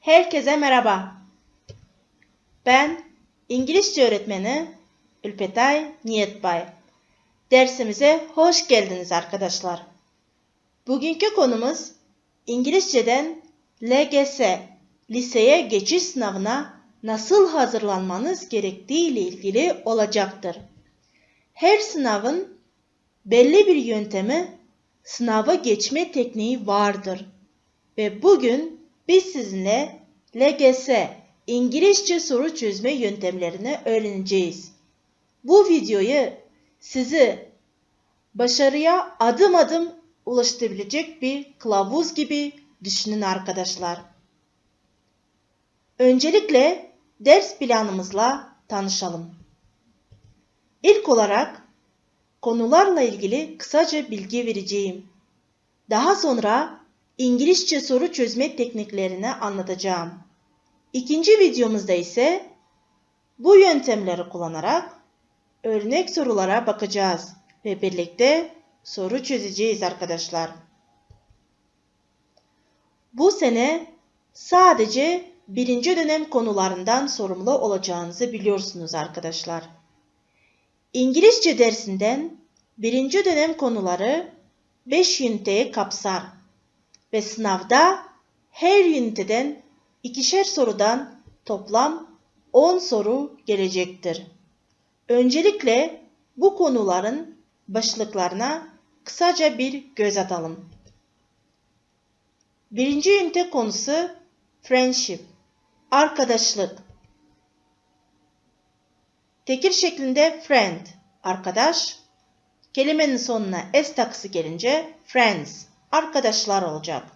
Herkese merhaba. Ben İngilizce öğretmeni Ülpetay Niyetbay. Dersimize hoş geldiniz arkadaşlar. Bugünkü konumuz İngilizceden LGS, liseye geçiş sınavına nasıl hazırlanmanız gerektiği ile ilgili olacaktır. Her sınavın belli bir yöntemi, sınava geçme tekniği vardır. Ve bugün biz sizinle LGS İngilizce soru çözme yöntemlerini öğreneceğiz. Bu videoyu sizi başarıya adım adım ulaştırabilecek bir kılavuz gibi düşünün arkadaşlar. Öncelikle ders planımızla tanışalım. İlk olarak konularla ilgili kısaca bilgi vereceğim. Daha sonra İngilizce soru çözme tekniklerini anlatacağım. İkinci videomuzda ise bu yöntemleri kullanarak örnek sorulara bakacağız ve birlikte soru çözeceğiz arkadaşlar. Bu sene sadece birinci dönem konularından sorumlu olacağınızı biliyorsunuz arkadaşlar. İngilizce dersinden birinci dönem konuları 5 üniteyi kapsar ve sınavda her üniteden ikişer sorudan toplam 10 soru gelecektir. Öncelikle bu konuların başlıklarına kısaca bir göz atalım. Birinci ünite konusu friendship, arkadaşlık. Tekil şeklinde friend, arkadaş. Kelimenin sonuna s takısı gelince friends, arkadaşlar olacak.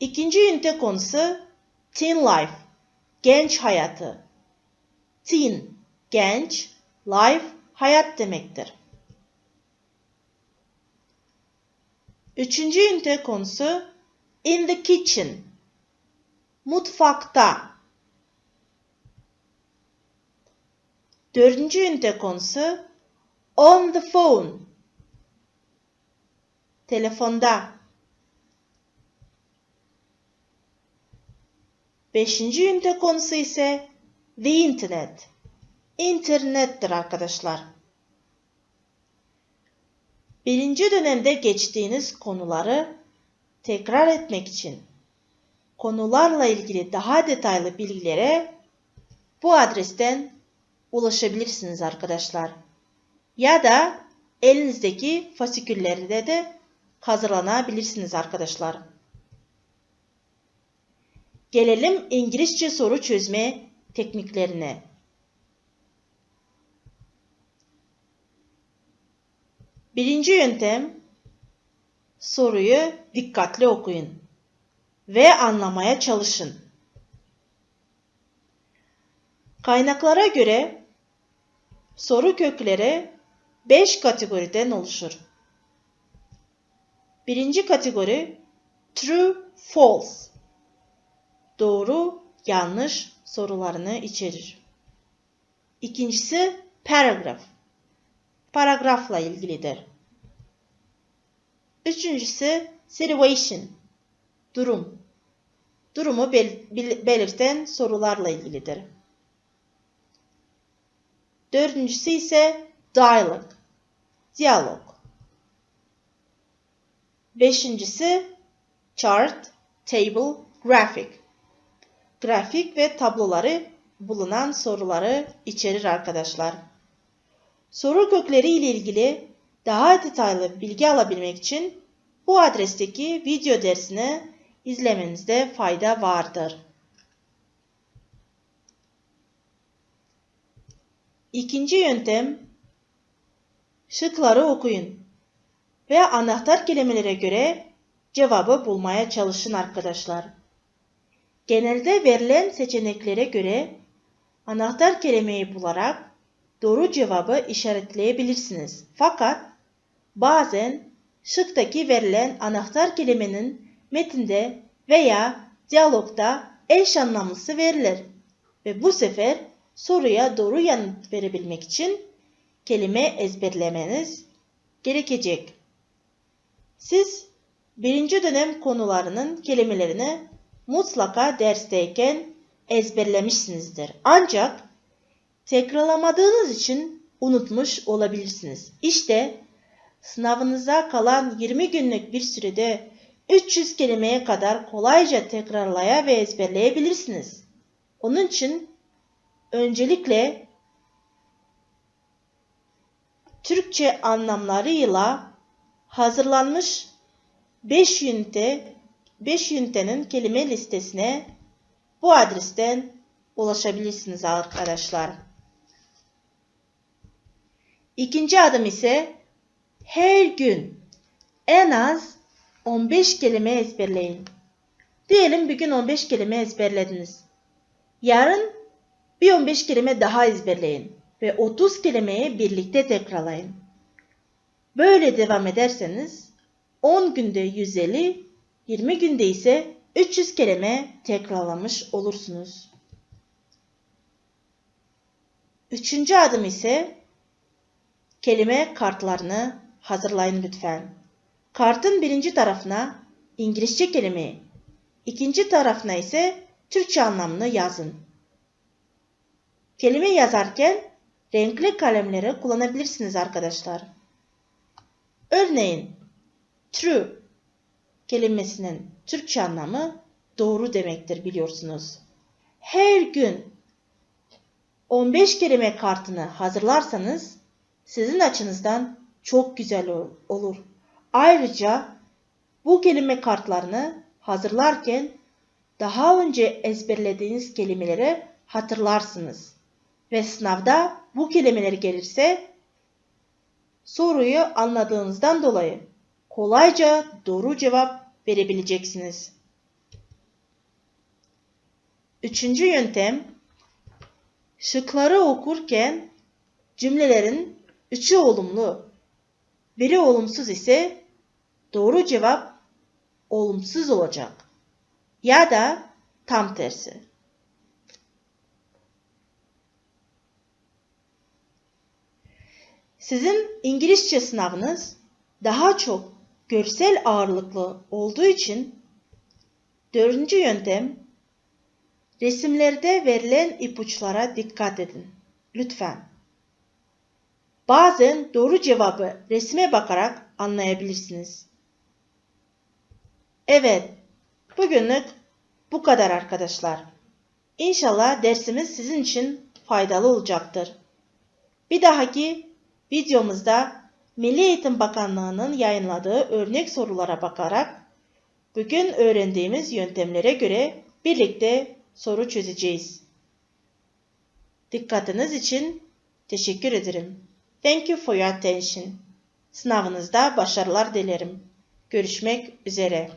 İkinci ünite konusu teen life, genç hayatı. Teen, genç, life, hayat demektir. Üçüncü ünite konusu in the kitchen, mutfakta. Dördüncü ünite konusu on the phone, telefonda. Beşinci ünite konusu ise the internet, internettir arkadaşlar. Birinci dönemde geçtiğiniz konuları tekrar etmek için konularla ilgili daha detaylı bilgilere bu adresten ulaşabilirsiniz arkadaşlar. Ya da elinizdeki fasiküllerde de hazırlanabilirsiniz arkadaşlar. Gelelim İngilizce soru çözme tekniklerine. Birinci yöntem soruyu dikkatli okuyun ve anlamaya çalışın. Kaynaklara göre soru kökleri 5 kategoriden oluşur. Birinci kategori true, false. Doğru, yanlış sorularını içerir. İkincisi paragraph. Paragrafla ilgilidir. Üçüncüsü situation. Durum. Durumu bel belirten sorularla ilgilidir. Dördüncüsü ise dialog. Diyalog. Beşincisi chart, table, graphic. Grafik ve tabloları bulunan soruları içerir arkadaşlar. Soru kökleri ile ilgili daha detaylı bilgi alabilmek için bu adresteki video dersini izlemenizde fayda vardır. İkinci yöntem şıkları okuyun ve anahtar kelimelere göre cevabı bulmaya çalışın arkadaşlar. Genelde verilen seçeneklere göre anahtar kelimeyi bularak doğru cevabı işaretleyebilirsiniz. Fakat bazen şıktaki verilen anahtar kelimenin metinde veya diyalogda eş anlamlısı verilir ve bu sefer soruya doğru yanıt verebilmek için kelime ezberlemeniz gerekecek. Siz birinci dönem konularının kelimelerini mutlaka dersteyken ezberlemişsinizdir. Ancak tekrarlamadığınız için unutmuş olabilirsiniz. İşte sınavınıza kalan 20 günlük bir sürede 300 kelimeye kadar kolayca tekrarlaya ve ezberleyebilirsiniz. Onun için öncelikle Türkçe anlamlarıyla hazırlanmış 5 ünite 5 ünitenin kelime listesine bu adresten ulaşabilirsiniz arkadaşlar. İkinci adım ise her gün en az 15 kelime ezberleyin. Diyelim bir gün 15 kelime ezberlediniz. Yarın bir 15 kelime daha ezberleyin ve 30 kelimeyi birlikte tekrarlayın. Böyle devam ederseniz 10 günde 150, 20 günde ise 300 kelime tekrarlamış olursunuz. Üçüncü adım ise kelime kartlarını hazırlayın lütfen. Kartın birinci tarafına İngilizce kelimeyi, ikinci tarafına ise Türkçe anlamını yazın. Kelime yazarken renkli kalemleri kullanabilirsiniz arkadaşlar. Örneğin true kelimesinin Türkçe anlamı doğru demektir biliyorsunuz. Her gün 15 kelime kartını hazırlarsanız sizin açınızdan çok güzel olur. Ayrıca bu kelime kartlarını hazırlarken daha önce ezberlediğiniz kelimeleri hatırlarsınız. Ve sınavda bu kelimeler gelirse soruyu anladığınızdan dolayı kolayca doğru cevap verebileceksiniz. Üçüncü yöntem şıkları okurken cümlelerin üçü olumlu, biri olumsuz ise doğru cevap olumsuz olacak. Ya da tam tersi. Sizin İngilizce sınavınız daha çok görsel ağırlıklı olduğu için dördüncü yöntem resimlerde verilen ipuçlara dikkat edin. Lütfen. Bazen doğru cevabı resme bakarak anlayabilirsiniz. Evet, bugünlük bu kadar arkadaşlar. İnşallah dersimiz sizin için faydalı olacaktır. Bir dahaki videomuzda Milli Eğitim Bakanlığı'nın yayınladığı örnek sorulara bakarak bugün öğrendiğimiz yöntemlere göre birlikte soru çözeceğiz. Dikkatiniz için teşekkür ederim. Thank you for your attention. Sınavınızda başarılar dilerim. Görüşmek üzere.